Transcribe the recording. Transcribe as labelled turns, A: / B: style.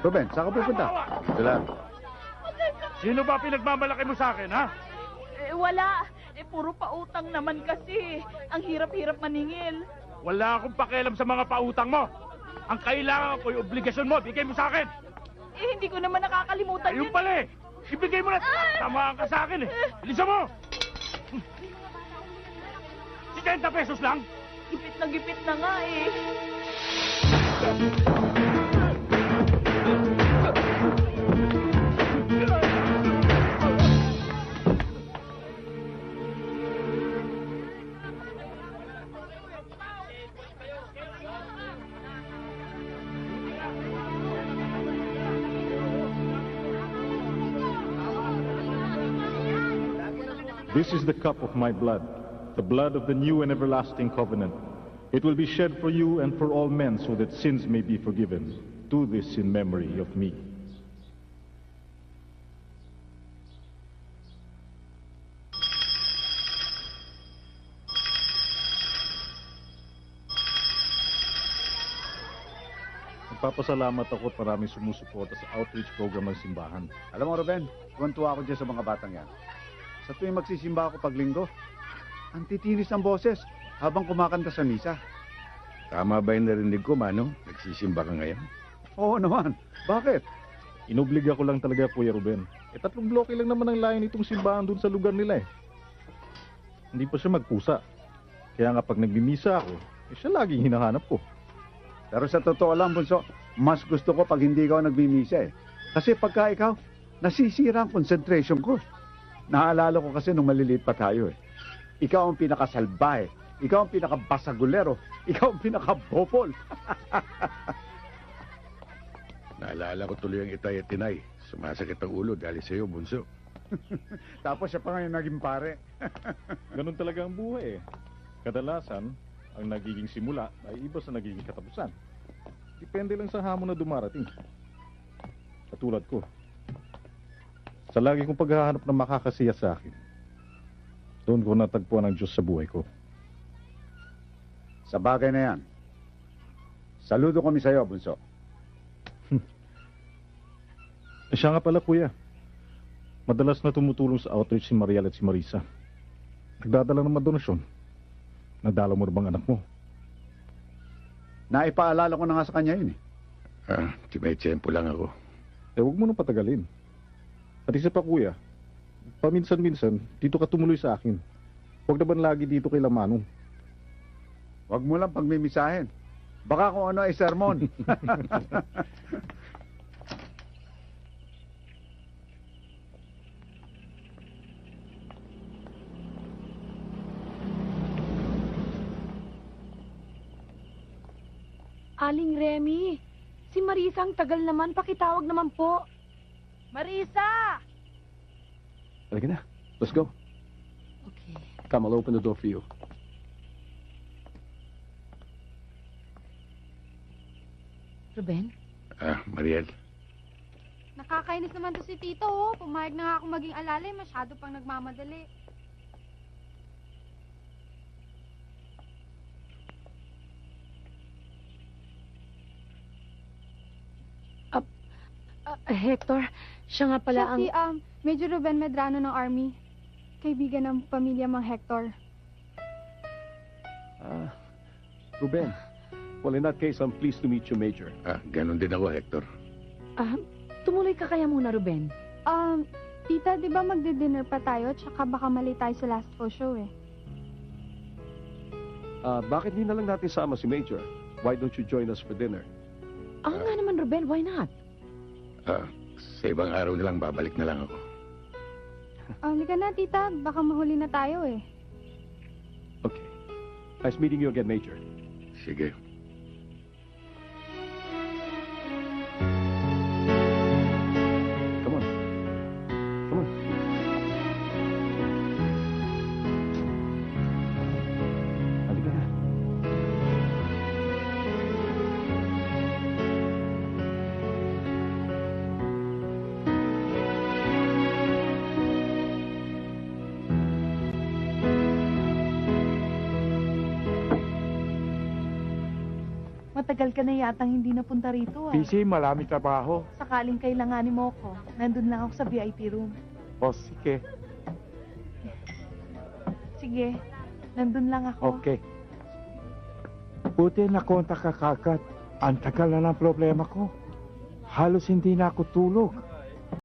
A: Ruben, saan ka pupunta?
B: Wala.
C: Sino ba pinagmamalaki mo sa akin, ha?
D: Eh, wala. Eh, puro pautang naman kasi. Ang hirap-hirap maningil.
C: Wala akong pakialam sa mga pautang mo. Ang kailangan ko yung obligasyon mo, bigay mo sa akin.
D: Eh, hindi ko naman nakakalimutan
C: Ayun
D: yun.
C: pala eh. Ibigay mo na. Tamaan ka sa akin eh. Bilisan mo. 60 pesos lang.
D: Gipit na gipit na nga eh.
E: This is the cup of my blood, the blood of the new and everlasting covenant. It will be shed for you and for all men so that sins may be forgiven. Do this in memory of me. Nagpapasalamat ako at maraming sumusuporta sa outreach program ng simbahan.
A: Alam mo, Ruben, tuwan-tuwa ako dyan sa mga batang yan. Sa tuwing magsisimba ako pag linggo, ang titinis ng boses habang kumakanta sa misa.
B: Tama ba yung narinig ko, Manong? Nagsisimba ka ngayon?
A: Oo naman. Bakit?
E: Inobliga ko lang talaga, Kuya Ruben. Eh, tatlong bloke lang naman ang layo nitong simbahan dun sa lugar nila eh. Hindi pa siya magpusa. Kaya nga pag nagmimisa ako, eh, siya laging hinahanap ko.
A: Pero sa totoo lang, Bunso, mas gusto ko pag hindi ikaw nagmimisa eh. Kasi pagka ikaw, nasisira ang concentration ko. Naalala ko kasi nung maliliit pa tayo eh. Ikaw ang pinakasalbahe. Ikaw ang pinakabasagulero. Ikaw ang pinakabopol.
B: Naalala ko tuloy ang itay at tinay. Sumasakit ang ulo dahil sa iyo, bunso.
A: Tapos siya pa ngayon naging pare.
E: Ganun talaga ang buhay eh. Kadalasan, ang nagiging simula ay iba sa nagiging katapusan. Depende lang sa hamon na dumarating. Katulad ko. Sa lagi kong paghahanap ng makakasiya sa akin, doon ko natagpuan ang Diyos sa buhay ko.
A: Sa bagay na yan, saludo kami sa iyo, Bunso.
E: Siya nga pala, kuya. Madalas na tumutulong sa outreach si Mariel at si Marisa. Nagdadala ng mga donasyon. Nadala mo na bang anak mo?
A: Naipaalala ko na nga sa kanya yun eh.
B: Ah, timay-tiyempo lang ako.
E: Eh, huwag mo nang patagalin. At isa pa, kuya. Paminsan-minsan, dito ka tumuloy sa akin. Huwag naman lagi dito kay Lamanong.
A: Huwag mo lang pagmimisahin. Baka kung ano ay sermon.
F: Aling Remy, si Marisa ang tagal naman. Pakitawag naman po.
D: Marisa!
G: Halika na. Let's go.
F: Okay.
G: Come, I'll open the door for you.
F: Ruben?
B: Ah, Mariel.
H: Nakakainis naman to si Tito, oh. Pumayag na nga ako maging alalay, masyado pang nagmamadali.
F: Ah, Hector, siya nga pala
H: Siya
F: ang...
H: si, um, Major Ruben Medrano ng Army. Kaibigan ng pamilya Mang Hector.
G: Ah, Ruben. Well, in that case, I'm pleased to meet you, Major.
B: Ah, ganun din ako, Hector.
F: Ah, tumuloy ka kaya muna, Ruben.
H: Um, tita, di ba magdi-dinner pa tayo? Tsaka baka mali tayo sa last po show eh.
G: Ah, bakit di na lang natin sama si Major? Why don't you join us for dinner?
F: Ah, nga naman, Ruben. Why not?
B: Ah, sa ibang araw na lang, babalik na lang ako.
H: Ah, halika na, tita. Baka mahuli na tayo eh.
G: Okay. Nice meeting you again, Major.
B: Sige.
D: Matagal ka na yatang hindi napunta rito ah.
I: Busy, marami trabaho.
D: Sakaling kailanganin mo ako, nandun lang ako sa VIP room.
I: O, sige.
D: Sige, nandun lang ako.
I: Okay. Buti na kontak ka kagad. Ang tagal na ng problema ko. Halos hindi na ako tulog.